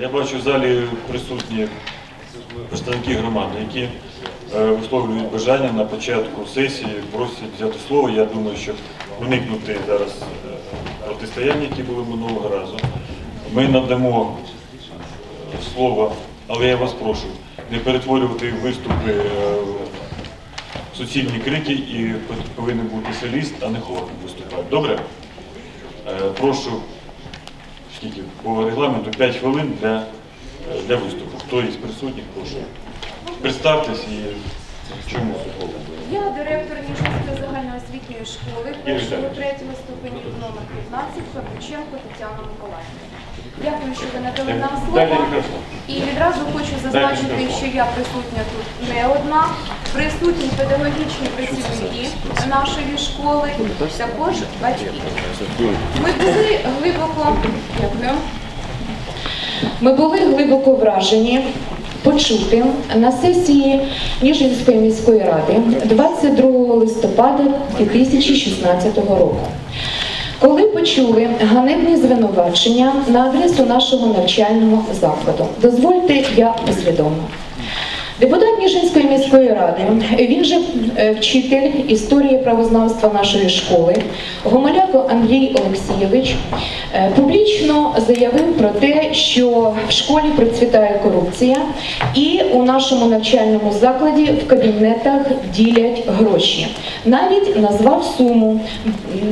Я бачу в залі присутні представники громади, які е, висловлюють бажання на початку сесії, просять взяти слово. Я думаю, щоб уникнути зараз е, протистояння, які були минулого разу. Ми надамо е, слово, але я вас прошу не перетворювати виступи в суцільні крики і повинен бути соліст, а не хор виступати. Добре? Е, Прошу скільки по регламенту 5 хвилин для, для виступу. Хто із присутніх, прошу. Представтесь і чому. Я директор Ніжинської загальноосвітньої школи першого третього ступенів номер 15 Павлюченко Тетяна Миколаївна. Дякую, що ви надали нам слово. І відразу хочу зазначити, що я присутня тут не одна. Присутні педагогічні працівники нашої школи, також батьки. Ми були глибоко. Ми були глибоко вражені почути на сесії Ніжинської міської ради 22 листопада 2016 року. Коли почули ганебні звинувачення на адресу нашого навчального закладу, дозвольте я послідовно. Депутат Ніжинської міської ради, він же е, вчитель історії правознавства нашої школи, Гомоляко Андрій Олексійович, е, публічно заявив про те, що в школі процвітає корупція, і у нашому навчальному закладі в кабінетах ділять гроші. Навіть назвав суму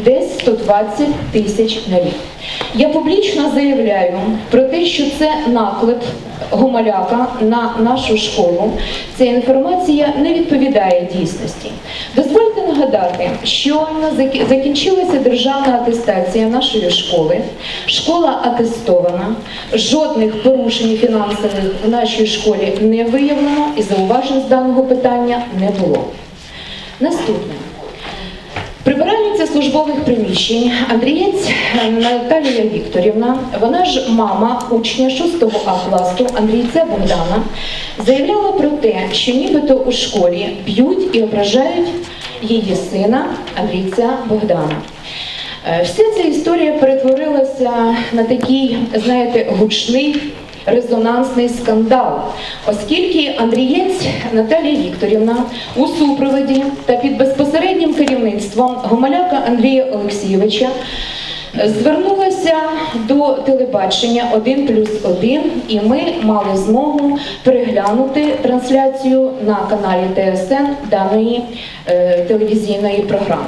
десь 120 тисяч на рік. Я публічно заявляю про те, що це наклеп Гомоляка на нашу школу. Ця інформація не відповідає дійсності. Дозвольте нагадати, закі- закінчилася державна атестація нашої школи. Школа атестована, жодних порушень фінансових в нашій школі не виявлено і зауважень з даного питання не було. Наступне. Прибиральниця службових приміщень Андрієць Наталія Вікторівна, вона ж мама учня 6 А класу Андрійця Богдана, заявляла про те, що нібито у школі б'ють і ображають її сина Андрійця Богдана. Е, Вся ця історія перетворилася на такий, знаєте, гучний резонансний скандал, оскільки Андрієць Наталія Вікторівна у супроводі та під безпосереднім керівництвом Гомоляка Андрія Олексійовича звернулася до телебачення 1 плюс 1, і ми мали змогу переглянути трансляцію на каналі ТСН даної е, телевізійної програми.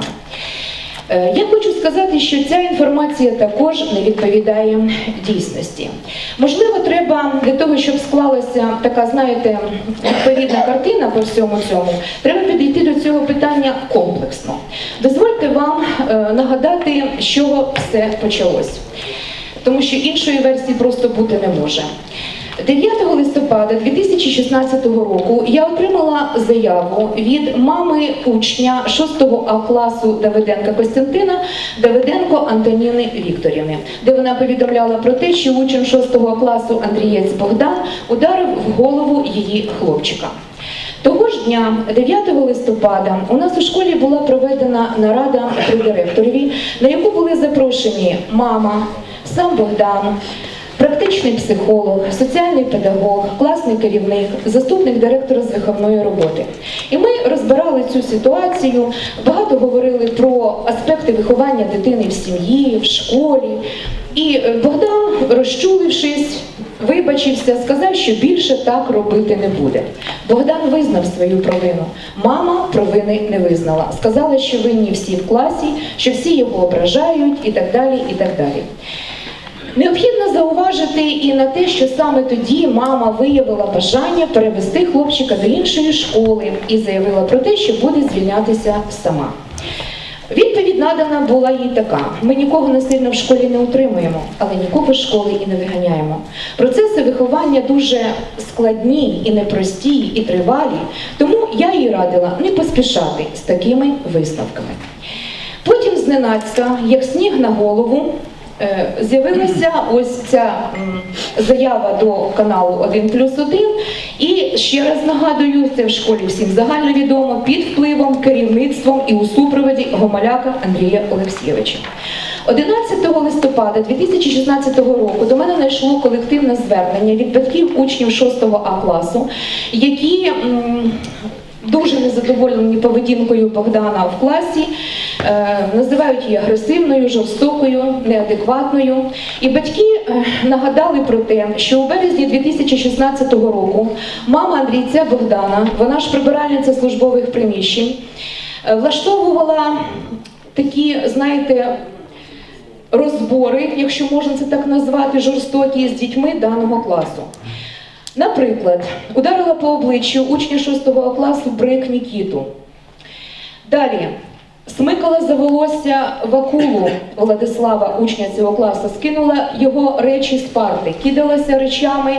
Е, Я хочу сказати, що ця інформація також не відповідає дійсності. Можливо, треба для того, щоб склалася така, знаєте, відповідна картина по всьому цьому, треба підійти до цього питання комплексно. Дозвольте вам е, нагадати, з чого все почалось, тому що іншої версії просто бути не може. 9 листопада 2016 року я отримала заяву від мами учня 6 А класу Давиденка Костянтина Давиденко Антоніни Вікторівни, де вона повідомляла про те, що учень 6 А класу Андрієць Богдан ударив в голову її хлопчика. Того ж дня, 9 листопада, у нас у школі була проведена нарада при директорові, на яку були запрошені мама, сам Богдан, практичний психолог, соціальний педагог, класний керівник, заступник директора з виховної роботи. І ми розбирали цю ситуацію, багато говорили про аспекти виховання дитини в сім'ї, в школі. І Богдан, розчулившись, вибачився, сказав, що більше так робити не буде. Богдан визнав свою провину. Мама провини не визнала. Сказала, що винні всі в класі, що всі його ображають і так далі. і так далі. Необхідно зауважити і на те, що саме тоді мама виявила бажання перевести хлопчика до іншої школи і заявила про те, що буде звільнятися сама. Відповідь надана була їй така: ми нікого насильно в школі не утримуємо, але нікого з школи і не виганяємо. Процеси виховання дуже складні і непрості, і тривалі, тому я їй радила не поспішати з такими висновками. Потім зненацька, як сніг на голову, З'явилася ось ця заява до каналу 1 плюс 1. І ще раз нагадую, це в школі всім загальновідомо під впливом, керівництвом і у супроводі Гомоляка Андрія Олексійовича. 11 листопада 2016 року до мене знайшло колективне звернення від батьків учнів 6 А класу, які дуже незадоволені поведінкою Богдана в класі, е, називають її агресивною, жорстокою, неадекватною. І батьки е, нагадали про те, що у березні 2016 року мама Андрійця Богдана, вона ж прибиральниця службових приміщень, е, влаштовувала такі, знаєте, розбори, якщо можна це так назвати, жорстокі з дітьми даного класу. Наприклад, ударила по обличчю учня 6 класу Брик Нікіту. Далі смикала за волосся Вакулу Владислава, учня цього класу, скинула його речі з парти, кидалася речами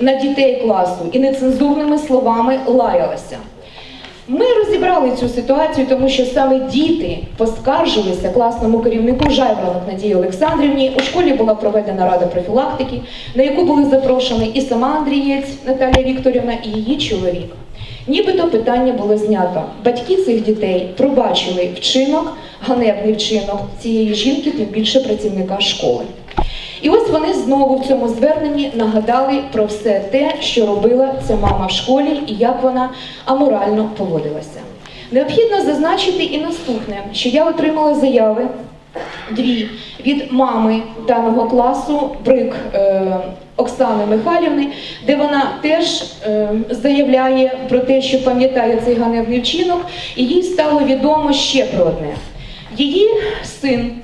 на дітей класу і нецензурними словами лаялася. Ми розібрали цю ситуацію, тому що саме діти поскаржилися класному керівнику Жайворонок Надії Олександрівні. У школі була проведена рада профілактики, на яку були запрошені і сама Андрієць Наталія Вікторівна, і її чоловік. Нібито питання було знято. Батьки цих дітей пробачили вчинок, ганебний вчинок цієї жінки, тим більше працівника школи. І ось вони знову в цьому зверненні нагадали про все те, що робила ця мама в школі і як вона аморально поводилася. Необхідно зазначити і наступне, що я отримала заяви дві від мами даного класу, брик е, Оксани Михайлівни, де вона теж е, заявляє про те, що пам'ятає цей ганебний вчинок, і їй стало відомо ще про одне. Її син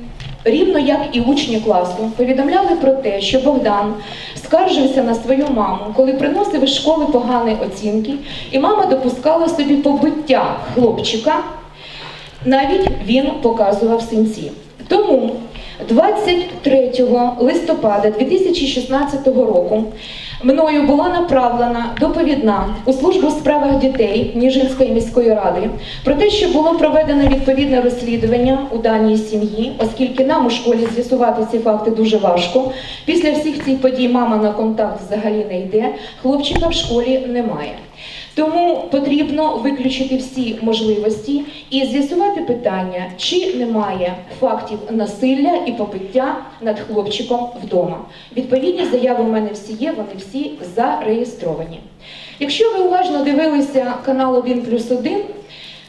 рівно як і учні класу, повідомляли про те, що Богдан скаржився на свою маму, коли приносив із школи погані оцінки, і мама допускала собі побиття хлопчика, навіть він показував синці. Тому 23 листопада 2016 року мною була направлена доповідна у службу у справах дітей Ніжинської міської ради про те, що було проведено відповідне розслідування у даній сім'ї, оскільки нам у школі з'ясувати ці факти дуже важко. Після всіх цих подій мама на контакт взагалі не йде, хлопчика в школі немає. Тому потрібно виключити всі можливості і з'ясувати питання, чи немає фактів насилля і побиття над хлопчиком вдома. Відповідні заяви у мене всі є, вони всі зареєстровані. Якщо ви уважно дивилися канал 1 плюс 1,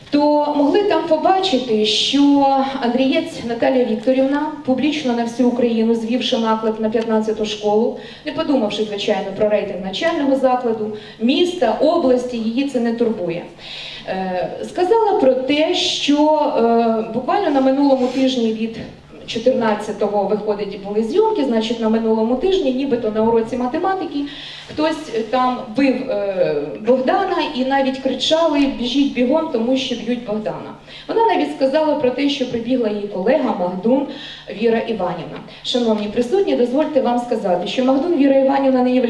то могли там побачити, що Андрієць Наталія Вікторівна публічно на всю Україну, звівши наклик на 15-ту школу, не подумавши, звичайно, про рейтинг начального закладу, міста, області, її це не турбує. Е, Сказала про те, що е, буквально на минулому тижні від 14-го виходить були зйомки, значить на минулому тижні, нібито на уроці математики, хтось там бив е, Богдана і навіть кричали Біжіть бігом, тому що б'ють Богдана. Вона навіть сказала про те, що прибігла її колега Магдун Віра Іванівна. Шановні присутні, дозвольте вам сказати, що Магдун Віра Іванівна не є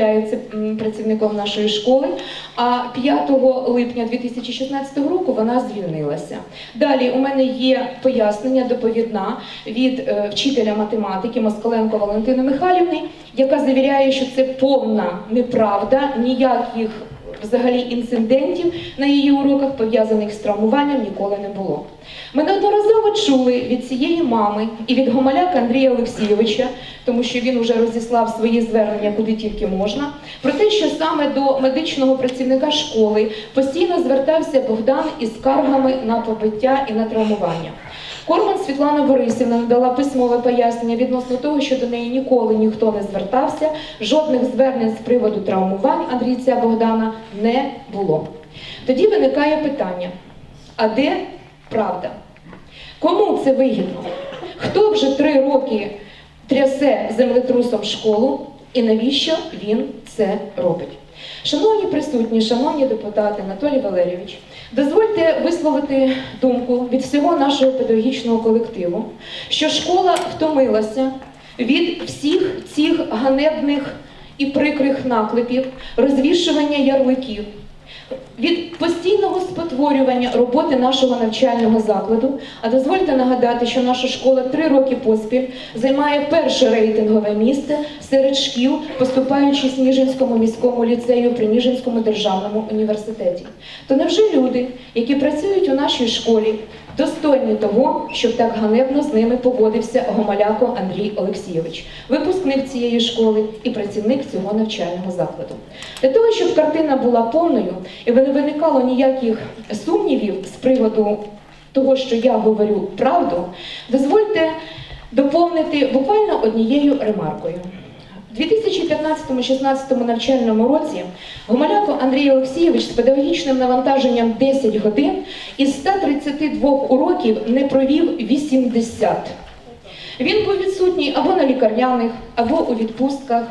працівником нашої школи, а 5 липня 2016 року вона звільнилася. Далі у мене є пояснення доповідна від вчителя математики Москаленко Валентини Михайлівни, яка завіряє, що це повна неправда, ніяких взагалі інцидентів на її уроках, пов'язаних з травмуванням, ніколи не було. Ми неодноразово чули від цієї мами і від Гомоляка Андрія Олексійовича, тому що він вже розіслав свої звернення куди тільки можна, про те, що саме до медичного працівника школи постійно звертався Богдан із скаргами на побиття і на травмування. Корман Світлана Борисівна надала письмове пояснення відносно того, що до неї ніколи ніхто не звертався, жодних звернень з приводу травмувань Андрійця Богдана не було. Тоді виникає питання: а де правда? Кому це вигідно? Хто вже три роки трясе землетрусом школу і навіщо він це робить? Шановні присутні, шановні депутати, Анатолій Валерійович, дозвольте висловити думку від всього нашого педагогічного колективу, що школа втомилася від всіх цих ганебних і прикрих наклепів, розвішування ярликів, від постійного спотворювання роботи нашого навчального закладу. А дозвольте нагадати, що наша школа три роки поспіль займає перше рейтингове місце серед шкіл, поступаючи Ніжинському міському ліцею при Ніжинському державному університеті. То невже люди, які працюють у нашій школі, достойні того, щоб так ганебно з ними поводився Гомаляко Андрій Олексійович, випускник цієї школи і працівник цього навчального закладу. Для того, щоб картина була повною і не виникало ніяких сумнівів з приводу того, що я говорю правду, дозвольте доповнити буквально однією ремаркою. У 2015-16 навчальному році Гумаляко Андрій Олексійович з педагогічним навантаженням 10 годин із 132 уроків не провів 80. Він був відсутній або на лікарняних, або у відпустках,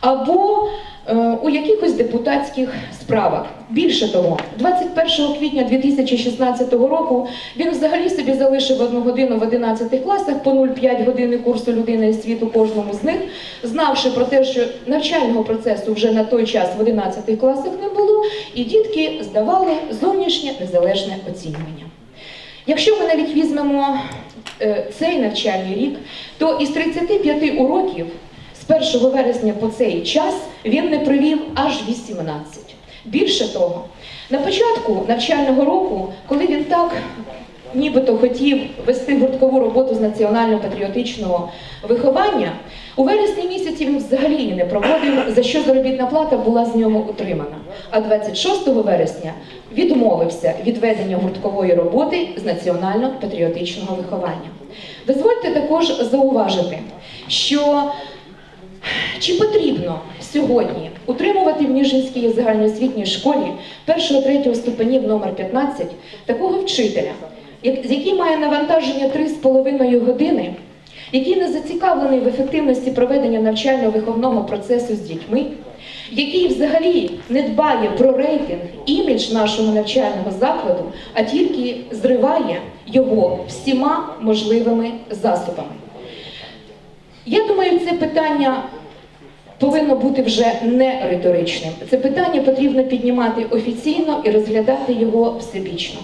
або е, у якихось депутатських справах. Більше того, 21 квітня 2016 року він взагалі собі залишив одну годину в 11 класах по 0,5 години курсу людини і світу кожному з них, знавши про те, що навчального процесу вже на той час в 11 класах не було, і дітки здавали зовнішнє незалежне оцінювання. Якщо ми навіть візьмемо цей навчальний рік, то із 35 уроків з 1 вересня по цей час він не провів аж 18. Більше того, на початку навчального року, коли він так нібито хотів вести гурткову роботу з національно-патріотичного виховання, у вересні місяці він взагалі не проводив, за що заробітна плата була з нього утримана. А 26 вересня відмовився від ведення гурткової роботи з національно-патріотичного виховання. Дозвольте також зауважити, що чи потрібно сьогодні утримувати в Ніжинській загальноосвітній школі 1-3 ступенів номер 15 такого вчителя, який має навантаження 3,5 години, який не зацікавлений в ефективності проведення навчально-виховного процесу з дітьми, який взагалі не дбає про рейтинг, імідж нашого навчального закладу, а тільки зриває його всіма можливими засобами. Я думаю, це питання повинно бути вже не риторичним. Це питання потрібно піднімати офіційно і розглядати його всебічно.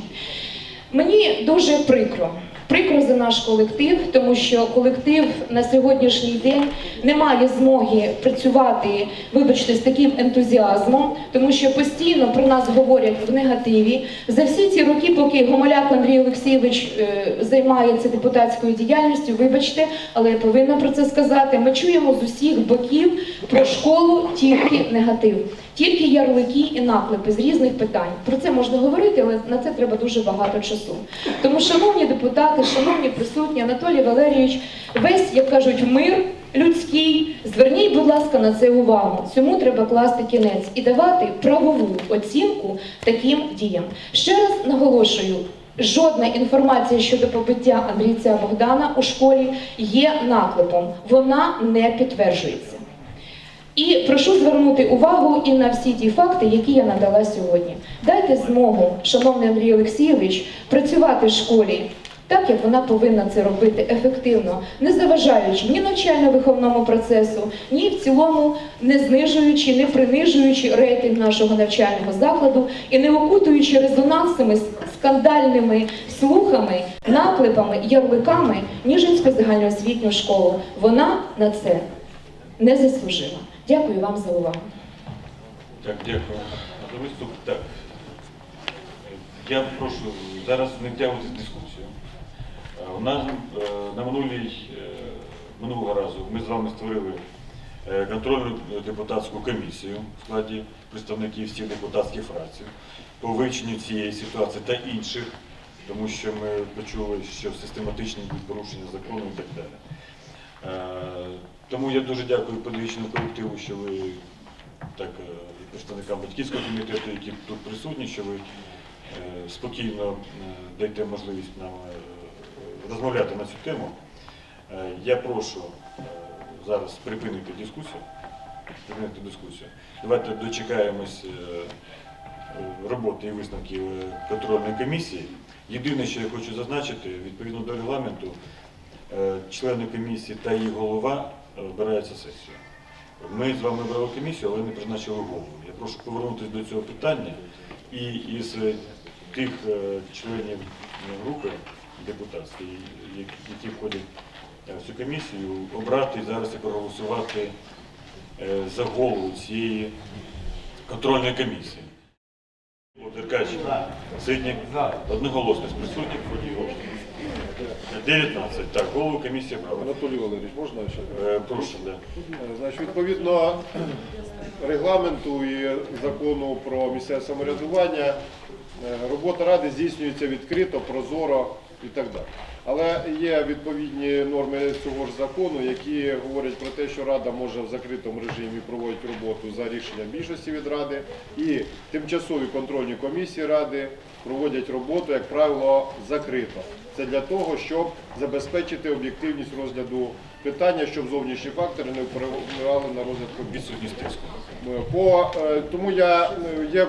Мені дуже прикро. Прикро за наш колектив, тому що колектив на сьогоднішній день не має змоги працювати, вибачте, з таким ентузіазмом, тому що постійно про нас говорять в негативі. За всі ці роки, поки Гомоляк Андрій Олексійович е, займається депутатською діяльністю, вибачте, але я повинна про це сказати. Ми чуємо з усіх боків про школу тільки негатив, тільки ярлики і наклепи з різних питань. Про це можна говорити, але на це треба дуже багато часу. Тому, шановні депутати, шановні присутні, Анатолій Валерійович, весь, як кажуть, мир людський. Зверніть, будь ласка, на це увагу. Цьому треба класти кінець і давати правову оцінку таким діям. Ще раз наголошую. Жодна інформація щодо побиття Андрійця Богдана у школі є наклепом. Вона не підтверджується. І прошу звернути увагу і на всі ті факти, які я надала сьогодні. Дайте змогу, шановний Андрій Олексійович, працювати в школі так, як вона повинна це робити ефективно, не заважаючи ні навчально-виховному процесу, ні в цілому не знижуючи, не принижуючи рейтинг нашого навчального закладу і не окутуючи резонансними скандальними слухами, наклепами, ярликами Ніжинську загальноосвітню школу. Вона на це не заслужила. Дякую вам за увагу. Так, дякую. За виступ. Так. Я прошу зараз не втягувати дискусію. Е, У нас е, на минулій, е, минулого разу ми з вами створили контрольну депутатську комісію в складі представників всіх депутатських фракцій по вивченню цієї ситуації та інших, тому що ми почули, що систематичні порушення закону і так далі. Е, Тому я дуже дякую педагогічному колективу, що ви так е, і представникам батьківського комітету, які тут присутні, що ви е, спокійно даєте можливість нам розмовляти на цю тему. Я прошу зараз припинити дискусію. Припинити дискусію. Давайте дочекаємось роботи і висновків контрольної комісії. Єдине, що я хочу зазначити, відповідно до регламенту, члени комісії та її голова е, обираються сесією. Ми з вами обрали комісію, але не призначили голову. Я прошу повернутися до цього питання і із е, тих е, членів групи депутатської, які, входять е, в цю комісію, обрати зараз і проголосувати е, за голову цієї контрольної комісії. Деркач, Сиднік, одноголосність присутніх. 19. Так, голову комісії права. Анатолій Валерійович, можна ще? Е, Прошу, да. Е, Значить, відповідно регламенту і закону про місцеве самоврядування, е, робота ради здійснюється відкрито, прозоро і так далі. Але є відповідні норми цього ж закону, які говорять про те, що рада може в закритому режимі проводити роботу за рішенням більшості від ради, і тимчасові контрольні комісії ради проводять роботу, як правило, закрито. Це для того, щоб забезпечити об'єктивність розгляду питання, щоб зовнішні фактори не впливали на розгляд комісії. По, е, тому я, е, є е,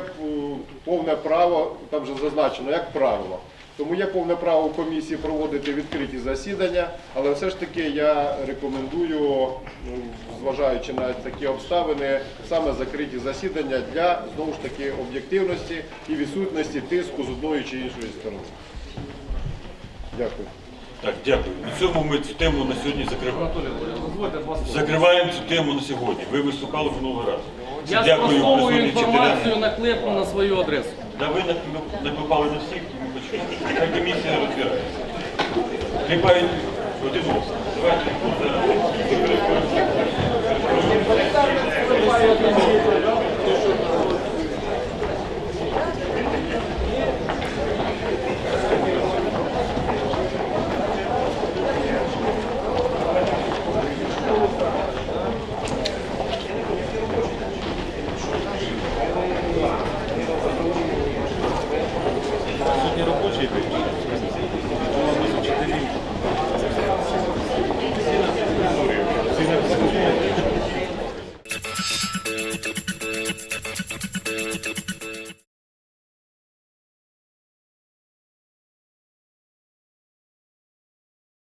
повне право, там вже зазначено, як правило. Тому є повне право комісії проводити відкриті засідання, але все ж таки я рекомендую, е, зважаючи на такі обставини, саме закриті засідання для знову ж таки об'єктивності і відсутності тиску з одної чи іншої сторони. Дякую. Так, дякую. На цьому ми цю тему на сьогодні закриваємо. Закриваємо цю тему на сьогодні. Ви виступали минулого разу. Я Дякую спростовую інформацію наклепну на свою адресу. Да ви нак- наклепали на всіх. Хай комісія розбирається. Клепають один одного. Давайте